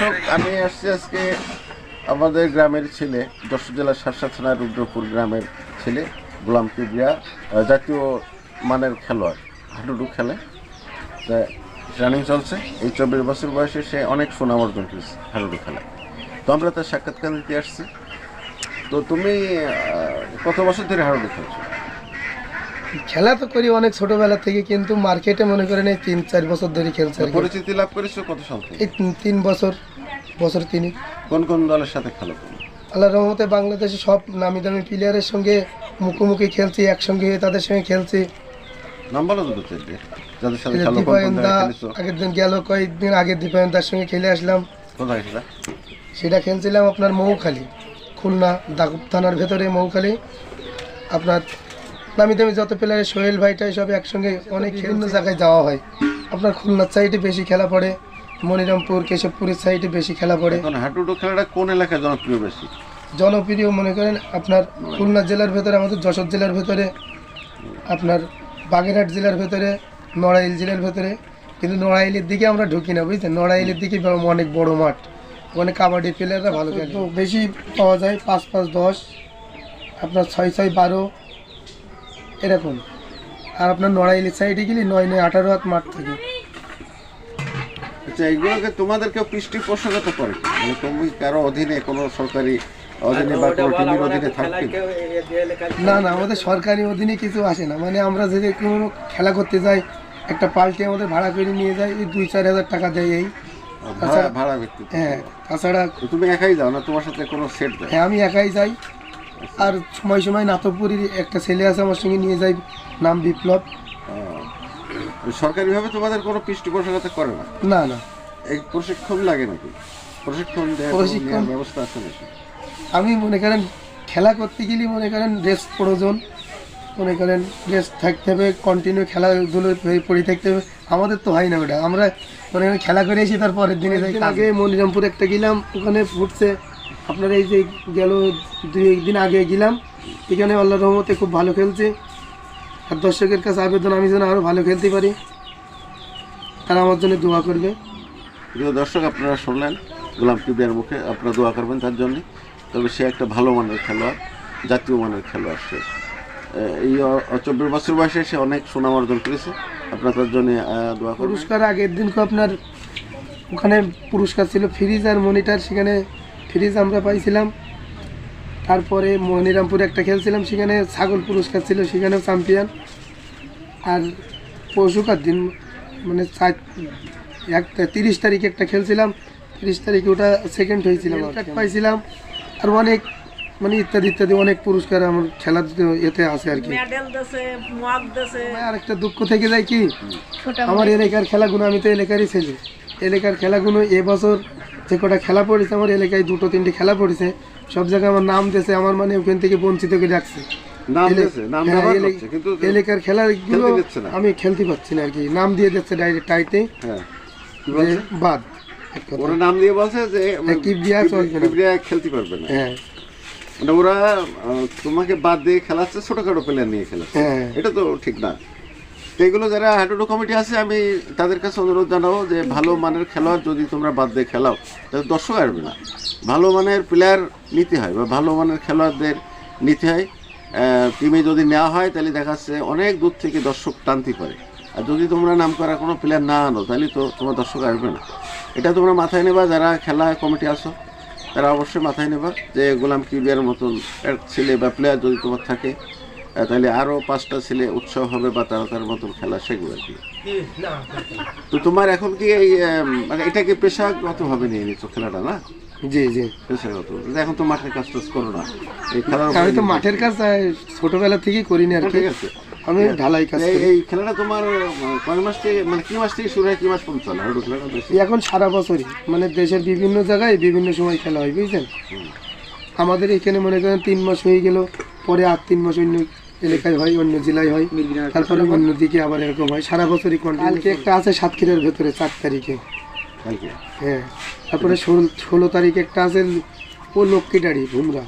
দর্শক, আমি আসছি আজকে আমাদের গ্রামের ছেলে, যশোর জেলার শাসা থানার রুদ্রপুর গ্রামের ছেলে, গোলাম কিবরিয়া জাতীয় মানের খেলোয়াড়। হাডুডু খেলে। তা রানিং চলছে। এই চব্বিশ বছর বয়সে সে অনেক সুনাম অর্জন করেছে, হাডুডু খেলা তো আমরা তার সাক্ষাৎকার দিতে আসছি। তো তুমি কত বছর ধরে হাডুডু খেলছো? খেলা তো করি অনেক ছোটবেলা থেকে কিন্তু মার্কেটে মনে করেন এই তিন চার বছর ধরে খেলছে। পরিচিতি লাভ করেছ কত সাল থেকে? এই তিন- বছর বছর তিনি কোন কোন দলের সাথে খেলো আল্লাহ রহমতে বাংলাদেশে সব নামি দামি প্লেয়ারের সঙ্গে মুখোমুখি খেলছি একসঙ্গে হয়ে তাদের সঙ্গে খেলছি। নাম বলো তো যাদের সাথে খেলো আগের দিন গেল কয়েকদিন আগে দীপায়নদার সঙ্গে খেলে আসলাম। কোথায় খেলা? সেটা খেলছিলাম আপনার মৌখালি খুলনা দাকুব থানার ভেতরে মৌখালি। আপনার নামি দামি যত প্লেয়ারের সোহেল ভাইটাই সব একসঙ্গে অনেক বিভিন্ন জায়গায় যাওয়া হয়। আপনার খুলনার সাইডে বেশি খেলা পড়ে মনিরামপুর কেশবপুরের সাইডে বেশি খেলা পড়ে। এখন হাডুডু খেলাটা কোন এলাকায় জনপ্রিয় বেশি? জনপ্রিয় মনে করেন আপনার খুলনা জেলার ভেতরে আমাদের যশোর জেলার ভেতরে আপনার বাগেরহাট জেলার ভেতরে নড়াইল জেলার ভেতরে। কিন্তু নড়াইলের দিকে আমরা ঢুকি না বুঝছেন? নড়াইলের দিকে অনেক বড় মাঠ। ওখানে কাবাডি প্লেয়াররা ভালো খেলে। তো বেশি পাওয়া যায় পাঁচ পাঁচ দশ আপনার ছয় ছয় বারো। এরকম। আর আপনার নড়াইলের সাইডে গেলে নয় নয় আঠারো হাত মাঠ থাকে। আচ্ছা এগুলোকে তোমাদের কেউ পৃষ্ঠপোষকতা করে মানে তুমি কারও অধীনে কোনো সরকারি অধীনে বা কোনো টিমের অধীনে থাকবে? না না আমাদের সরকারি অধীনে কিছু আসে না। মানে আমরা যদি কোনো খেলা করতে যাই একটা পাল্টি আমাদের ভাড়া করে নিয়ে যাই এই দুই চার হাজার টাকা দেয় এই। ভাড়া ভাড়া ব্যক্তি হ্যাঁ তাছাড়া তুমি একাই যাও না? তোমার সাথে কোনো সেট হ্যাঁ আমি একাই যাই। আর সময় সময় নাতকপুরীর একটা ছেলে আছে আমার সঙ্গে নিয়ে যাই নাম বিপ্লব। সরকারিভাবে তোমাদের কোনো পৃষ্ঠপোষকতা করে না? না না। এই প্রশিক্ষণ লাগে নাকি? প্রশিক্ষণ প্রশিক্ষণ- ব্যবস্থা আছে আমি মনে করেন খেলা করতে গেলে মনে করেন রেস্ট প্রয়োজন। মনে করেন রেস্ট থাকতে হবে কন্টিনিউ খেলাধুলো পড়ে থাকতে হবে। আমাদের তো হয় না ওটা। আমরা মনে করেন খেলা করে এসে তার পরের দিনে আগে মনিরামপুর একটা গেলাম ওখানে ফুটছে। আপনার এই যে গেল দুই একদিন আগে গেলাম এখানে আল্লাহ রহমতে খুব ভালো খেলছে। আর দর্শকের কাছে আবেদন আমি যেন আরও ভালো খেলতে পারি। তারা আমার জন্য দোয়া করবে। প্রিয় দর্শক আপনারা শুনলেন গোলাম কিবিয়ার মুখে আপনারা দোয়া করবেন তার জন্য। তবে সে একটা ভালো মানের খেলোয়াড় জাতীয় মানের খেলোয়াড় সে। এই চব্বিশ বছর বয়সে সে অনেক সুনাম অর্জন করেছে। আপনার তার জন্য দোয়া পুরস্কার আগের দিনকে আপনার ওখানে পুরস্কার ছিল ফ্রিজ আর মনিটার সেখানে ফ্রিজ আমরা পাইছিলাম। তারপরে মনিরামপুরে একটা খেলছিলাম সেখানে ছাগল পুরস্কার ছিল সেখানেও চ্যাম্পিয়ন আর পরশুকার দিন মানে চার একটা তিরিশ তারিখে একটা খেলছিলাম তিরিশ তারিখে ওটা সেকেন্ড হয়েছিলাম পাইছিলাম। আর অনেক মানে ইত্যাদি ইত্যাদি অনেক পুরস্কার আমার খেলার এতে আছে আর কি। আর একটা দুঃখ থেকে যায় কি আমার এলাকার খেলাগুলো আমি তো এলাকারই ছেলে। এলাকার খেলাগুলো এবছর যে কটা খেলা পড়েছে আমার এলাকায় দুটো তিনটে খেলা পড়েছে সব জায়গায় আমার নাম দিয়েছে আমার মানে ওখান থেকে বঞ্চিত করে রাখছে। নাম এলে- দিয়েছে নাম হ্যাঁ, এলাকার খেলাগুলো আমি খেলতে পারছি না আর কি। নাম দিয়ে দিচ্ছে ডাইরেক্ট হ্যাঁ। বলছে? বাদ ওরা নাম দিয়ে বলছে যে কিবরিয়া চলবে কিবরিয়া খেলতে পারবে না। হ্যাঁ। মানে ওরা তোমাকে বাদ দিয়ে খেলাচ্ছে ছোটখাটো প্লেয়ার নিয়ে খেলাচ্ছে। হ্যাঁ। এটা তো ঠিক না। এগুলো যারা হাডুডু কমিটি আছে, আমি তাদের কাছে অনুরোধ জানাব যে ভালো মানের খেলোয়াড় যদি তোমরা বাদ দিয়ে খেলাও, তাহলে দর্শক আসবে না। ভালো মানের প্লেয়ার নিতে হয় বা ভালো মানের খেলোয়াড়দের নিতে হয়। টিমে যদি নেওয়া হয়, তাহলে দেখা যাচ্ছে অনেক দূর থেকে দর্শক টানতি করে। আর যদি তোমরা নাম করা কোনো প্লেয়ার না আনো, তাহলে তো তোমার দর্শক আসবে না। এটা তোমরা মাথায় নেবা, যারা খেলা কমিটি আসো তারা অবশ্যই মাথায় নেবা যে গোলাম কিবিয়ার মতন এক ছেলে বা প্লেয়ার যদি তোমার থাকে তাহলে আরও পাঁচটা ছেলে উৎসাহ হবে বা তারা তার মতন খেলা শিখবে আর কি? তো তোমার এখন কি এই মানে এটা কি পেশাগতভাবে নিয়ে নিচ্ছ খেলাটা না? জি জি। পেশাগত এখন তো মাঠের কাজ টাজ করো না। এই খেলার আমি তো মাঠের কাজ ছোটবেলা থেকেই করিনি আর ঠিক আছে। আমি ঢালাই কাজ এই খেলাটা তোমার কয় মাস থেকে মানে কি মাস থেকে শুরু হয় কি মাস পর্যন্ত চলে? খেলাটা এখন সারা বছরই। মানে দেশের বিভিন্ন জায়গায় বিভিন্ন সময় খেলা হয় বুঝছেন? আমাদের এখানে মনে করেন তিন মাস হয়ে গেল পরে আর তিন মাস অন্য এলাকায় হয় অন্য জেলায় হয়। তারপরে অন্য দিকে আবার এরকম হয়। সারা বছরই কালকে একটা আছে সাতক্ষীরার ভেতরে চার তারিখে। হ্যাঁ। তারপরে ষোলো ষোলো তারিখে একটা আছে ও লক্ষ্মী ডাড়ি ভুমরা।